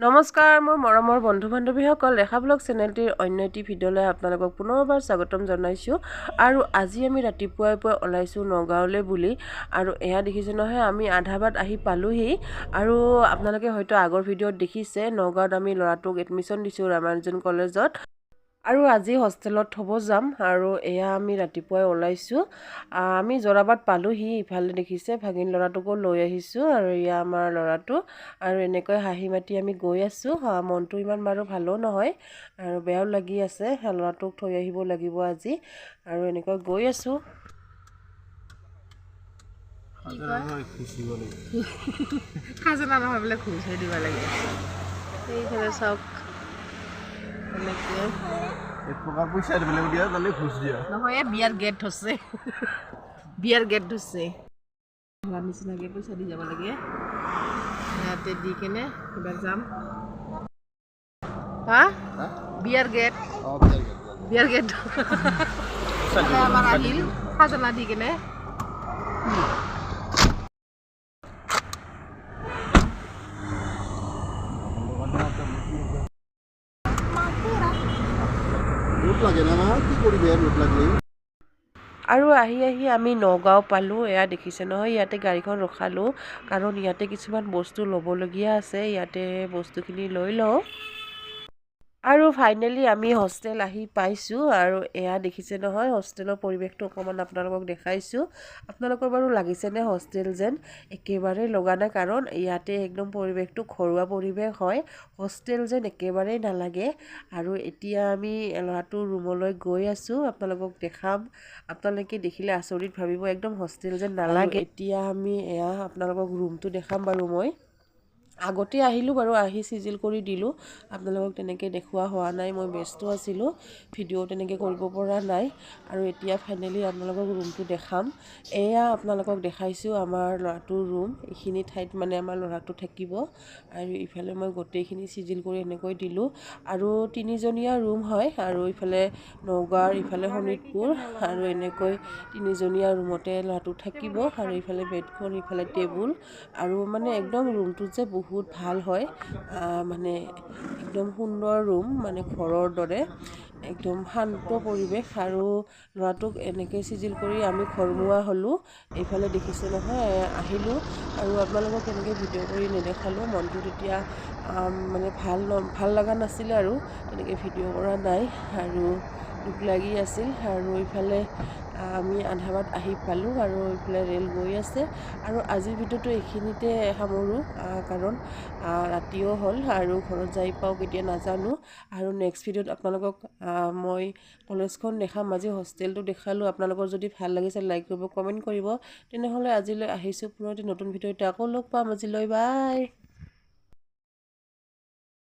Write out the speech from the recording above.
নমস্কাৰ মোৰ মৰমৰ বন্ধু বান্ধৱীসকল ৰেখা ব্লগ চেনেলটিৰ অন্য এটি ভিডিঅ'লৈ আপোনালোকক পুনৰবাৰ স্বাগতম জনাইছোঁ। আৰু আজি আমি ৰাতিপুৱাই পুৱাই ওলাইছোঁ নগাঁৱলৈ বুলি আৰু এয়া দেখিছে নহয় আমি আধা বাট আহি পালোহি। আৰু আপোনালোকে হয়তো আগৰ ভিডিঅ'ত দেখিছে নগাঁৱত আমি ল'ৰাটোক এডমিশ্যন দিছোঁ ৰামানুজন কলেজত। আৰু আজি হোষ্টেলত থ'ব যাম আৰু এয়া আমি ৰাতিপুৱাই ওলাইছোঁ। আমি জৰাবাদ পালোহি ইফালে দেখিছে ভাগিন ল'ৰাটোকো লৈ আহিছোঁ আৰু এয়া আমাৰ ল'ৰাটো আৰু এনেকৈ হাঁহি মাতি আমি গৈ আছোঁ। মনটো ইমান বাৰু ভালো নহয় আৰু বেয়াও লাগি আছে ল'ৰাটোক থৈ আহিব লাগিব আজি আৰু এনেকৈ গৈ আছোঁ। খাজানা নহয় বোলে দিব লাগে। সেইফালে চাওক এনেকৈ। এক প্ৰকাৰ পইচা দিবলৈ দিয়া তালে ঘুচ দিয়া। নহয় এই বিয়াৰ গেট ধৰছে বিয়াৰ গেট ধৰছে ভাড়া নিচিনাকৈ পইচা দি যাব লাগে। ইয়াতে দি কেনে এবাৰ যাম। হা? বিয়াৰ গেট। বিয়াৰ গেট। আমাৰ আহিল। খাজানা দি কেনে। আৰু আহি আহি আমি নগাঁও পালোঁ। এয়া দেখিছে নহয় ইয়াতে গাড়ীখন ৰখালোঁ। কাৰণ ইয়াতে কিছুমান বস্তু ল'বলগীয়া আছে। ইয়াতে বস্তুখিনি লৈ লওঁ। আৰু ফাইনেলি আমি হোষ্টেল আহি পাইছোঁ আৰু এয়া দেখিছে নহয় হোষ্টেলৰ পৰিৱেশটো অকণমান আপোনালোকক দেখাইছোঁ। আপোনালোকৰ বাৰু লাগিছেনে হোষ্টেল যেন? একেবাৰেই লগা নাই কাৰণ ইয়াতে একদম পৰিৱেশটো ঘৰুৱা পৰিৱেশ হয়। হোষ্টেল যেন একেবাৰেই নালাগে। আৰু এতিয়া আমি ল'ৰাটোৰ ৰুমলৈ গৈ আছোঁ আপোনালোকক দেখাম। আপোনালোকে দেখিলে আচৰিত ভাবিব একদম হোষ্টেল যেন নালাগে। এতিয়া আমি এয়া আপোনালোকক ৰুমটো দেখাম বাৰু মই। আগতে আহিলোঁ বাৰু আহি চিজিল কৰি দিলোঁ। আপোনালোকক তেনেকৈ দেখুওৱা হোৱা নাই মই ব্যস্ত আছিলোঁ ভিডিঅ' তেনেকৈ কৰিব পৰা নাই। আৰু এতিয়া ফাইনেলি আপোনালোকক ৰুমটো দেখাম। এয়া আপোনালোকক দেখাইছোঁ আমাৰ ল'ৰাটোৰ ৰুম এইখিনি ঠাইত মানে আমাৰ ল'ৰাটো থাকিব। আৰু ইফালে মই গোটেইখিনি চিজিল কৰি এনেকৈ দিলোঁ। আৰু তিনিজনীয়া ৰুম হয় আৰু ইফালে নগাঁৱৰ ইফালে শোণিতপুৰ আৰু এনেকৈ তিনিজনীয়া ৰুমতে ল'ৰাটো থাকিব। আৰু ইফালে বেডখন ইফালে টেবুল আৰু মানে একদম ৰুমটো যে বহুত ভাল হয়। মানে একদম সুন্দৰ ৰুম মানে ঘৰৰ দৰে। একদম শান্ত পৰিৱেশ আৰু ল'ৰাটোক এনেকৈ চিজিল কৰি আমি ঘৰমুৱা হ'লোঁ। এইফালে দেখিছে নহয় আহিলোঁ আৰু আপোনালোকক এনেকৈ ভিডিঅ' কৰি নেদেখালোঁ। মনটো তেতিয়া মানে ভাল ভাল লগা নাছিলে আৰু তেনেকৈ ভিডিঅ' কৰা নাই আৰু দুখ লাগি আছিল। আৰু ইফালে আ, আমি আধা বাট আহি পালোঁ আৰু ইফালে ৰেল গৈ আছে। আৰু আজিৰ ভিডিঅ'টো এইখিনিতে সামৰোঁ কাৰণ ৰাতিও হ'ল আৰু ঘৰত যাই পাওঁ কেতিয়া নাজানো। আৰু নেক্সট ভিডিঅ'ত আপোনালোকক মই কলেজখন দেখাম আজি হোষ্টেলটো দেখালোঁ। আপোনালোকৰ যদি ভাল লাগিছে লাইক কৰিব কমেণ্ট কৰিব। তেনেহ'লে আজিলৈ আহিছোঁ পুনৰ নতুন ভিডিঅ'তে। আকৌ লগ পাম আজিলৈ বাই!